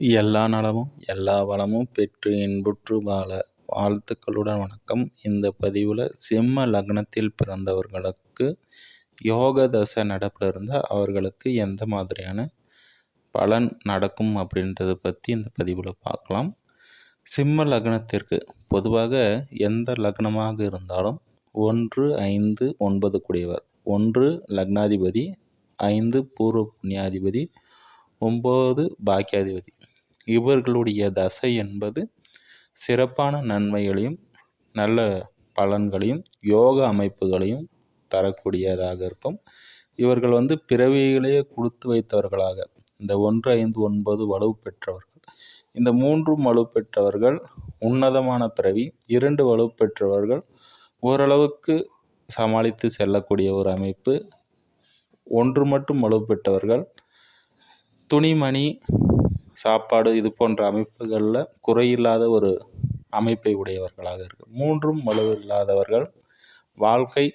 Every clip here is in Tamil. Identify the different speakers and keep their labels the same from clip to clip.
Speaker 1: எல்லா நலமும் எல்லா வளமும் பெற்று இன்புற்று வாழ. வாழ்த்துக்களுடன் வணக்கம். இந்த பதிவில் சிம்ம லக்னத்தில் பிறந்தவர்களுக்கு யோக தசை நடப்பில் இருந்தால் அவர்களுக்கு எந்த மாதிரியான பலன் நடக்கும் அப்படின்றத பற்றி இந்த பதிவில் பார்க்கலாம் சிம்ம லக்னத்திற்கு பொதுவாக எந்த லக்னமாக இருந்தாலும் ஒன்று ஐந்து ஒன்பது கூடியவர். ஒன்று லக்னாதிபதி. ஐந்து பூர்வ புண்ணியாதிபதி. ஒம்பது பாக்கியாதிபதி. இவர்களுடைய தசை என்பது சிறப்பான நன்மைகளையும் நல்ல பலன்களையும் யோக அமைப்புகளையும் தரக்கூடியதாக இருக்கும். இவர்கள் வந்து பிறவிகளையே கொடுத்து வைத்தவர்களாக இந்த ஒன்று ஐந்து ஒன்பது வலு பெற்றவர்கள். இந்த மூன்றும் வலு பெற்றவர்கள் உன்னதமான பிறவி இரண்டு வலு பெற்றவர்கள் ஓரளவுக்கு சமாளித்து செல்லக்கூடிய ஒரு அமைப்பு. ஒன்று மட்டும் வலு பெற்றவர்கள் துணிமணி சாப்பாடு இது போன்ற அமைப்புகளில் குறையில்லாத ஒரு அமைப்பை உடையவர்களாக இருக்கு. மூன்றும் வலுவில்லாதவர்கள் வாழ்க்கை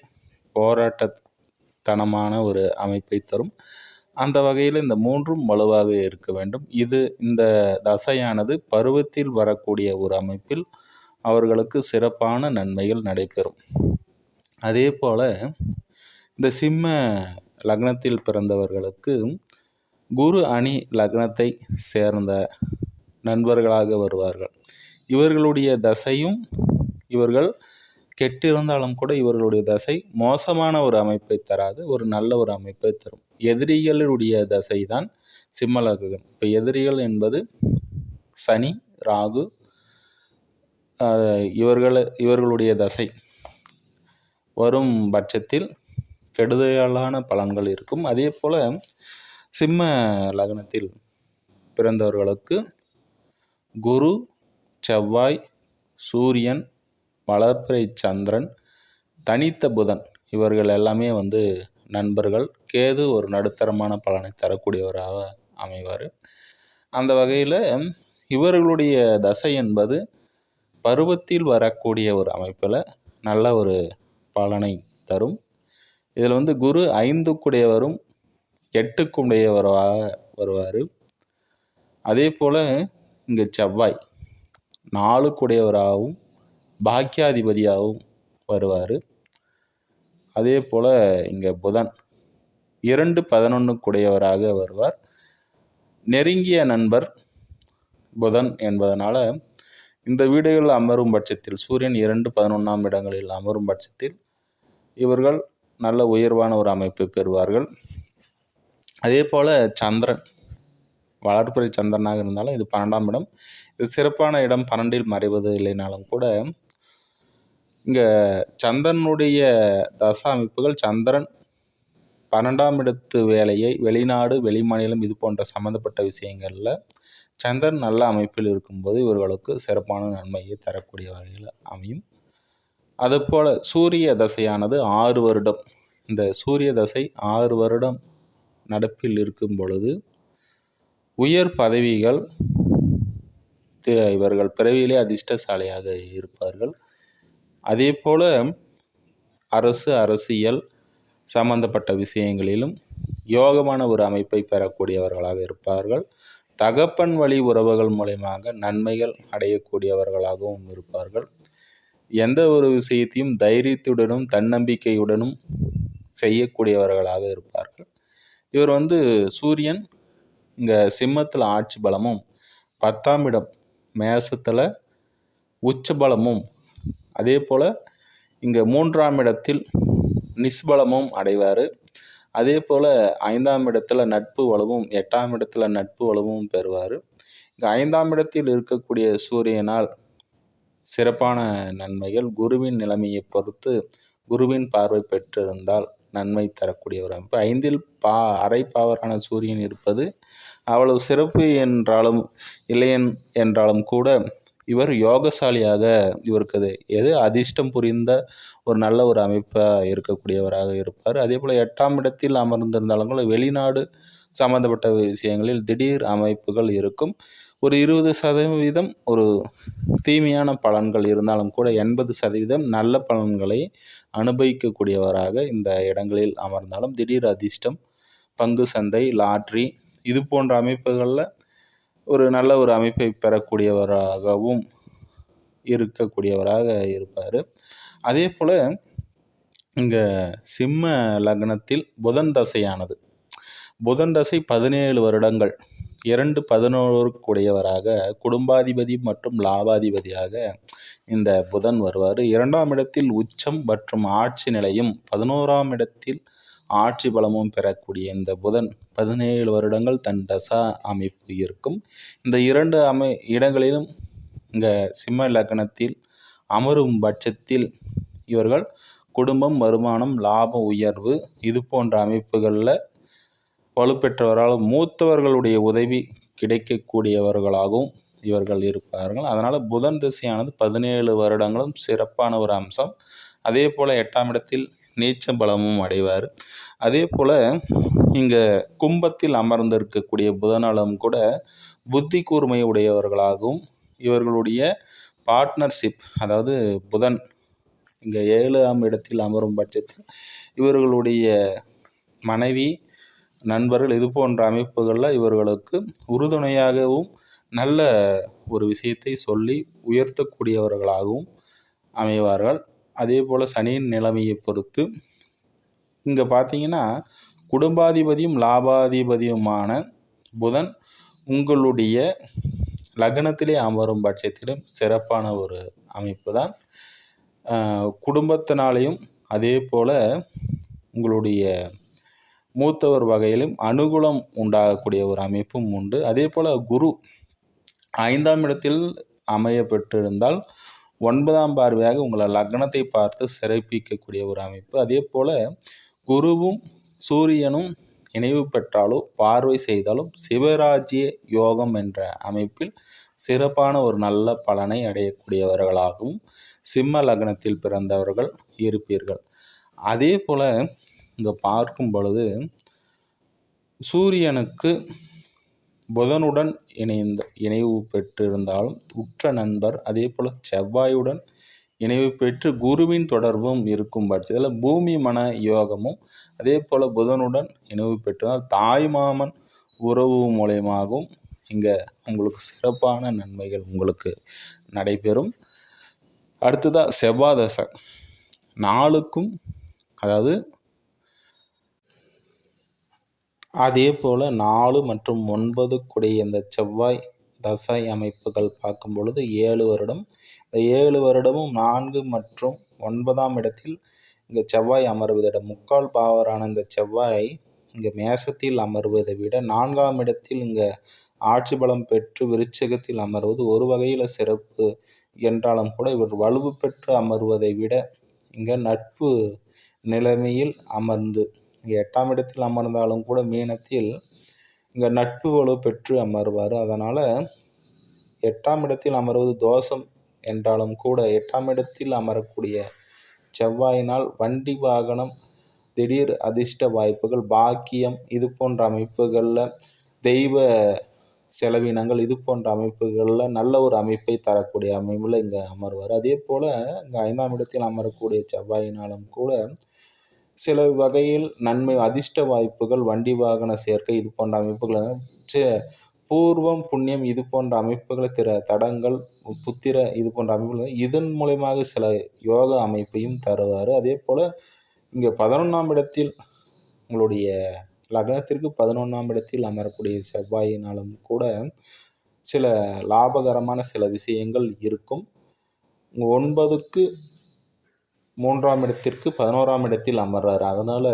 Speaker 1: போராட்டத்தனமான ஒரு அமைப்பை தரும். அந்த வகையில் இந்த மூன்றும் வலுவாக இருக்க வேண்டும். இது இந்த தசையானது பருவத்தில் வரக்கூடிய ஒரு அமைப்பில் அவர்களுக்கு சிறப்பான நன்மைகள் நடைபெறும். அதே போல் இந்த சிம்ம லக்னத்தில் பிறந்தவர்களுக்கு குரு அணி லக்னத்தை சேர்ந்த நண்பர்களாக வருவார்கள். இவர்களுடைய தசையும் இவர்கள் கெட்டிருந்தாலும் கூட இவர்களுடைய தசை மோசமான ஒரு அமைப்பை தராது ஒரு நல்ல ஒரு அமைப்பை தரும். எதிரிகளுடைய தசை தான் சிம்மலக்கம் இப்போ எதிரிகள் என்பது சனி ராகு இவர்கள் இவர்களுடைய தசை. வரும் பட்சத்தில் கெடுதலான பலன்கள் இருக்கும். அதே போல் சிம்ம லக்னத்தில் பிறந்தவர்களுக்கு குரு செவ்வாய் சூரியன் வளர்ப்பிறை சந்திரன் தனித்த புதன். இவர்கள் எல்லாமே வந்து நண்பர்கள். கேது ஒரு நடுத்தரமான பலனை தரக்கூடியவராக அமைவார். அந்த வகையில் இவர்களுடைய தசை என்பது பருவத்தில் வரக்கூடிய ஒரு அமைப்பில் நல்ல ஒரு பலனை தரும். இதில் வந்து குரு ஐந்துக்குடையவரும் எட்டுக்குடையவராக வருவார். அதே போல் இங்கே செவ்வாய் நாளுக்குடையவராகவும் பாக்கியாதிபதியாகவும் வருவார். அதே போல் இங்கே புதன் இரண்டு பதினொன்றுக்குடையவராக வருவார். நெருங்கிய நண்பர் புதன் என்பதனால் இந்த வீடுகளில் அமரும் பட்சத்தில் சூரியன் இரண்டு பதினொன்றாம் இடங்களில் அமரும் பட்சத்தில் இவர்கள் நல்ல உயர்வான ஒரு அமைப்பை பெறுவார்கள். அதே போல் சந்திரன் வளர்ப்புறை சந்திரனாக இருந்தாலும் இது பன்னெண்டாம் இடம். இது சிறப்பான இடம் பன்னெண்டில் மறைவது இல்லைனாலும் கூட இங்கே சந்திரனுடைய தச அமைப்புகள் சந்திரன் பன்னெண்டாம் இடத்து வேலையை வெளிநாடு வெளிமாநிலம் இது போன்ற சம்மந்தப்பட்ட விஷயங்களில் சந்திரன் நல்ல அமைப்பில் இருக்கும்போது இவர்களுக்கு சிறப்பான நன்மையை தரக்கூடிய வகையில் அமையும். அதுபோல் சூரிய தசையானது ஆறு வருடம். இந்த சூரிய தசை ஆறு வருடம் நடப்பில் இருக்கும் பொழுது உயர் பதவிகள் இவர்கள் பிறவியிலே அதிர்ஷ்டசாலியாக இருப்பார்கள். அதே போல் அரசு அரசியல் சம்பந்தப்பட்ட விஷயங்களிலும் யோகமான ஒரு அமைப்பை பெறக்கூடியவர்களாக இருப்பார்கள். தகப்பன் வழி உறவுகள் மூலயமாக நன்மைகள் அடையக்கூடியவர்களாகவும் இருப்பார்கள். எந்த ஒரு விஷயத்தையும் தைரியத்துடனும் தன்னம்பிக்கையுடனும் செய்யக்கூடியவர்களாக இருப்பார்கள். இவர் வந்து சூரியன் இங்கே சிம்மத்தில் ஆட்சி பலமும் பத்தாம் இடம் மேசத்தில் உச்ச பலமும் அதே போல் இங்கே மூன்றாம் இடத்தில் நிஸ்பலமும் அடைவார். அதே போல் ஐந்தாம் இடத்துல நட்பு வலுவும் எட்டாம் இடத்துல நட்பு வலுவும் பெறுவார். இங்கே ஐந்தாம் இடத்தில் இருக்கக்கூடிய சூரியனால் சிறப்பான நன்மைகள் குருவின் நிலைமையை பொறுத்து குருவின் பார்வை பெற்றிருந்தால் நன்மை தரக்கூடிய ஒரு அமைப்பு ஐந்தில் பா அரை பாவரான சூரியன் இருப்பது அவ்வளவு சிறப்பு என்றாலும் இல்லையன் என்றாலும் கூட இவர் யோகசாலியாக இவருக்கு அது எது அதிர்ஷ்டம் புரிந்த ஒரு நல்ல ஒரு அமைப்பாக இருக்கக்கூடியவராக இருப்பார். அதே போல் எட்டாம் இடத்தில் அமர்ந்திருந்தாலும் கூட வெளிநாடு சம்மந்தப்பட்ட விஷயங்களில் திடீர் அமைப்புகள் இருக்கும். ஒரு இருபது சதவீதம் ஒரு தீமையான பலன்கள் இருந்தாலும் கூட எண்பது சதவீதம் நல்ல பலன்களை அனுபவிக்கக்கூடியவராக இந்த இடங்களில் அமர்ந்தாலும் திடீர் அதிர்ஷ்டம் பங்கு சந்தை லாட்ரி இது போன்ற அமைப்புகளில் ஒரு நல்ல ஒரு அமைப்பை பெறக்கூடியவராகவும் இருக்கக்கூடியவராக இருப்பார். அதே போல் இங்கே சிம்ம லக்னத்தில் புதன் தசையானது. புதன் தசை பதினேழு வருடங்கள். இரண்டு பதினோருக்குடையவராக குடும்பாதிபதி மற்றும் லாபாதிபதியாக இந்த புதன் வருவார். இரண்டாம் இடத்தில் உச்சம் மற்றும் ஆட்சி நிலையும் பதினோராம் இடத்தில் ஆட்சி பலமும் பெறக்கூடிய இந்த புதன் பதினேழு வருடங்கள் தன் தசா அமைப்பு இருக்கும். இந்த இரண்டு அமை இடங்களிலும் இந்த சிம்ம லக்னத்தில் அமரும் பட்சத்தில் இவர்கள் குடும்பம் வருமானம் லாப உயர்வு இது போன்ற அமைப்புகளில் வலுப்பெற்றவரால் மூத்தவர்களுடைய உதவி கிடைக்கக்கூடியவர்களாகவும் இவர்கள் இருப்பார்கள். அதனால் புதன் திசையானது பதினேழு வருடங்களும் சிறப்பான ஒரு அம்சம். அதே போல் எட்டாம் இடத்தில் நீச்ச பலமும் அடைவார். அதே போல் இங்கே கும்பத்தில் அமர்ந்திருக்கக்கூடிய புதனாலும் கூட புத்தி கூர்மை உடையவர்களாகவும் இவர்களுடைய பார்ட்னர்ஷிப் அதாவது புதன் இங்கே ஏழாம் இடத்தில் அமரும் பட்சத்தில் இவர்களுடைய மனைவி நண்பர்கள் இது போன்ற அமைப்புகளில் இவர்களுக்கு உறுதுணையாகவும் நல்ல ஒரு விஷயத்தை சொல்லி உயர்த்தக்கூடியவர்களாகவும் அமைவார்கள். அதே போல் சனியின் நிலைமையை பொறுத்து இங்கே பார்த்தீங்கன்னா குடும்பாதிபதியும் லாபாதிபதியுமான புதன் உங்களுடைய லக்னத்திலே அமரும் பட்சத்திலும் சிறப்பான ஒரு அமைப்பு தான் குடும்பத்தினாலேயும் அதே போல் உங்களுடைய மூத்தவர் வகையிலும் அனுகூலம் உண்டாகக்கூடிய ஒரு அமைப்பும் உண்டு. அதே போல் குரு ஐந்தாம் இடத்தில் அமைய பெற்றிருந்தால் ஒன்பதாம் பார்வையாக உங்களை லக்னத்தை பார்த்து சிறப்பிக்கக்கூடிய ஒரு அமைப்பு. அதே போல் குருவும் சூரியனும் இணைவு பெற்றாலோ பார்வை செய்தாலும் சிவராஜ்ய யோகம் என்ற அமைப்பில் சிறப்பான ஒரு நல்ல பலனை அடையக்கூடியவர்களாகவும் சிம்ம லக்னத்தில் பிறந்தவர்கள் இருப்பீர்கள். அதே போல் இங்கே பார்க்கும் பொழுது சூரியனுக்கு புதனுடன் இணைந்த இணைவு பெற்றிருந்தாலும் உற்ற நண்பர் அதே போல் செவ்வாயுடன் இணைவு பெற்று குருவின் தொடர்பும் இருக்கும் பட்சத்தில் பூமி மன யோகமும் அதே போல் புதனுடன் இணைவு பெற்றால் தாய்மாமன் உறவு மூலயமாகவும் இங்கே உங்களுக்கு சிறப்பான நன்மைகள் உங்களுக்கு நடைபெறும். அடுத்ததாக செவ்வாதசை. நாளுக்கும் அதாவது அதே போல் நாலு மற்றும் ஒன்பது கூடிய இந்த செவ்வாய் தசை அமைப்புகள் பார்க்கும் பொழுது ஏழு வருடம். இந்த ஏழு வருடமும் நான்கு மற்றும் ஒன்பதாம் இடத்தில் இங்கே செவ்வாய் அமர்வதிடம் முக்கால் பாவரான இந்த செவ்வாய் இங்கே மேசத்தில் அமர்வதை விட நான்காம் இடத்தில் இங்கே ஆட்சி பலம் பெற்று விருச்சகத்தில் அமர்வது ஒரு வகையில் சிறப்பு என்றாலும் கூட இவர் வலுவு பெற்று அமர்வதை விட இங்கே நட்பு நிலைமையில் அமர்ந்து இங்கே எட்டாம் இடத்தில் அமர்ந்தாலும் கூட மீனத்தில் இங்கே நட்பு வலு பெற்று அமர்வார். அதனால் எட்டாம் இடத்தில் அமர்வது தோஷம் என்றாலும் கூட எட்டாம் இடத்தில் அமரக்கூடிய செவ்வாயினால் வண்டி வாகனம் திடீர் அதிர்ஷ்ட வாய்ப்புகள் பாக்கியம் இது போன்ற அமைப்புகளில் தெய்வ செலவினங்கள் இது போன்ற அமைப்புகளில் நல்ல ஒரு அமைப்பை தரக்கூடிய அமைப்பில் இங்கே அமர்வார். அதே போல் இங்கே ஐந்தாம் இடத்தில் அமரக்கூடிய செவ்வாயினாலும் கூட சில வகையில் நன்மை அதிர்ஷ்ட வாய்ப்புகள் வண்டி வாகன சேர்க்கை இது போன்ற அமைப்புகள் பூர்வம் புண்ணியம் இது போன்ற அமைப்புகளை திற தடங்கள் புத்திர இது போன்ற அமைப்புகள் இதன் மூலயமாக சில யோக அமைப்பையும் தருவார். அதே போல் இங்கே பதினொன்றாம் இடத்தில் உங்களுடைய லக்னத்திற்கு பதினொன்றாம் இடத்தில் அமரக்கூடிய செவ்வாயினாலும் கூட சில லாபகரமான சில விஷயங்கள் இருக்கும். ஒன்பதுக்கு மூன்றாம் இடத்திற்கு பதினோராம் இடத்தில் அமர்றார். அதனால்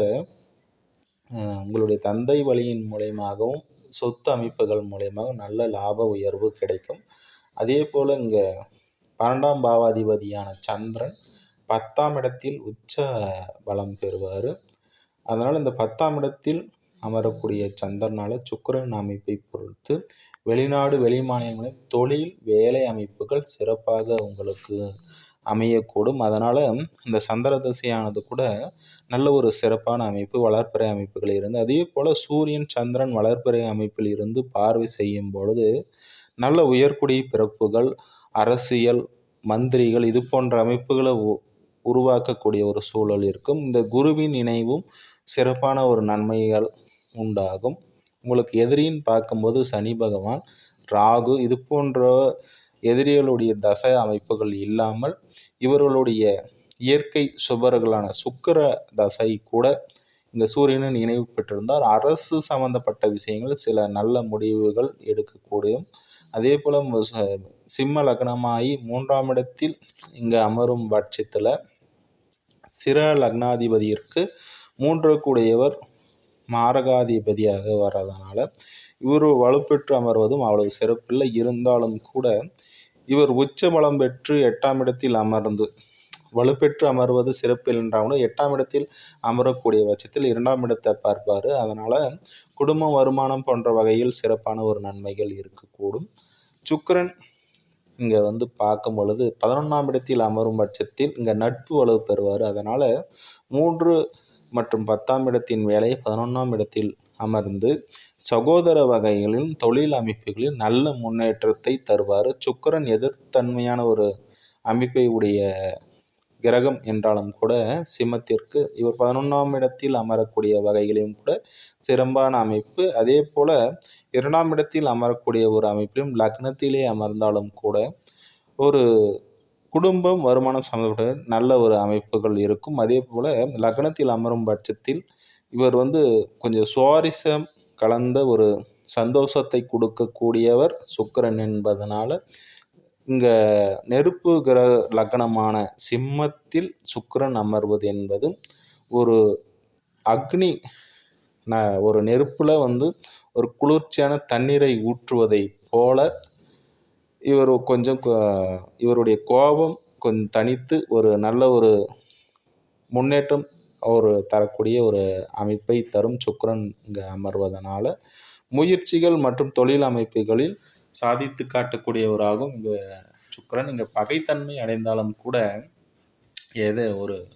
Speaker 1: உங்களுடைய தந்தை வழியின் மூலயமாகவும் சொத்து அமைப்புகள் மூலயமாக நல்ல லாப உயர்வு கிடைக்கும். அதே போல் இங்கே பன்னெண்டாம் பாவாதிபதியான சந்திரன் பத்தாம் இடத்தில் உச்ச பலம் பெறுவார். அதனால் இந்த பத்தாம் இடத்தில் அமரக்கூடிய சந்திரனால் சுக்கரன் அமைப்பை பொறுத்து வெளிநாடு வெளிமாநிலங்களில் தொழில் வேலை அமைப்புகள் சிறப்பாக உங்களுக்கு அமையக்கூடும். அதனால் இந்த சந்திர திசையானது கூட நல்ல ஒரு சிறப்பான அமைப்பு வளர்ப்பிறை அமைப்புகள் இருந்து அதே போல் சூரியன் சந்திரன் வளர்ப்பிறை அமைப்பில் இருந்து பார்வை செய்யும் பொழுது நல்ல உயர்குடி பிறப்புகள் அரசியல் மந்திரிகள் இது போன்ற அமைப்புகளை உருவாக்கக்கூடிய ஒரு சூழல் இருக்கும். இந்த குருவின் இணைவும் சிறப்பான ஒரு நன்மைகள் உண்டாகும். உங்களுக்கு எதிரின்னு பார்க்கும்போது சனி பகவான் ராகு இது போன்ற எதிரிகளுடைய தசை அமைப்புகள் இல்லாமல் இவர்களுடைய இயற்கை சுபர்களான சுக்கிர தசை கூட இங்கே சூரியனின் நினைவு பெற்றிருந்தால் அரசு சம்பந்தப்பட்ட விஷயங்கள் சில நல்ல முடிவுகள் எடுக்கக்கூடும் அதே போல் சிம்ம லக்னமாகி மூன்றாம் இடத்தில் இங்கே அமரும் பட்சத்தில் சிற லக்னாதிபதியிற்கு மூன்று கூடியவர் மாரகாதிபதியாக வர்றதுனால இவர் வலுப்பெற்று அமர்வதும் அவ்வளவு சிறப்பில்லை. இருந்தாலும் கூட இவர் உச்ச பலம் பெற்று எட்டாம் இடத்தில் அமர்ந்து வலுப்பெற்று அமர்வது சிறப்பு என்றாலும் எட்டாம் இடத்தில் அமரக்கூடிய பட்சத்தில் இரண்டாம் இடத்தை பார்ப்பார். அதனால் குடும்ப வருமானம் போன்ற வகையில் சிறப்பான ஒரு நன்மைகள் இருக்கக்கூடும். சுக்கரன் இங்கே வந்து பார்க்கும் பொழுது பதினொன்றாம் இடத்தில் அமரும் பட்சத்தில் இங்கே நட்பு வலு பெறுவார். அதனால் மூன்று மற்றும் பத்தாம் இடத்தின் வேலையை பதினொன்றாம் இடத்தில் அமர்ந்து சகோதர வகைகளில் தொழில் அமைப்புகளில் நல்ல முன்னேற்றத்தை தருவார் சுக்கரன் எதிர்த்தன்மையான ஒரு அமைப்பை உடைய கிரகம் என்றாலும் கூட சிம்மத்திற்கு இவர் பதினொன்றாம் இடத்தில் அமரக்கூடிய வகைகளையும் கூட சிறப்பான அமைப்பு. அதே போல் இரண்டாம் இடத்தில் அமரக்கூடிய ஒரு அமைப்பிலும் லக்னத்திலே அமர்ந்தாலும் கூட ஒரு குடும்பம் வருமானம் சம்மந்தப்பட்ட நல்ல ஒரு அமைப்புகள் இருக்கும். அதே போல் லக்னத்தில் அமரும் பட்சத்தில் இவர் வந்து கொஞ்சம் சுவாரஸ்யம் கலந்த ஒரு சந்தோஷத்தை கொடுக்கக்கூடியவர் சுக்கரன் என்பதனால் இங்கே நெருப்பு கிரக லக்னமான சிம்மத்தில் சுக்கிரன் அமர்வது என்பது ஒரு அக்னி ந ஒரு நெருப்பில் வந்து ஒரு குளிர்ச்சியான தண்ணீரை ஊற்றுவதை போல இவர் கொஞ்சம் இவருடைய கோபம் கொஞ்சம் தனித்து ஒரு நல்ல ஒரு முன்னேற்றம் ஒரு தரக்கூடிய ஒரு அமைப்பை தரும் சுக்ரன் இங்கே அமர்வதனால முயற்சிகள் மற்றும் தொழில் அமைப்புகளில் சாதித்து காட்டக்கூடியவராகவும் இங்கே சுக்ரன் இங்கே பகைத்தன்மை அடைந்தாலும் கூட ஏதோ ஒரு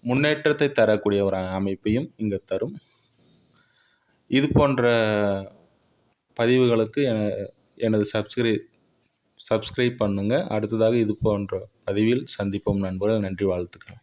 Speaker 1: முன்னேற்றத்தை தரக்கூடிய ஒரு அமைப்பையும் இங்கே தரும். இது போன்ற பதிவுகளுக்கு என- எனது சப்ஸ்கிரை சப்ஸ்கிரைப் பண்ணுங்கள் அடுத்ததாக இது போன்ற பதிவில் சந்திப்போம் நண்பர்கள். நன்றி வாழ்த்துக்கள்.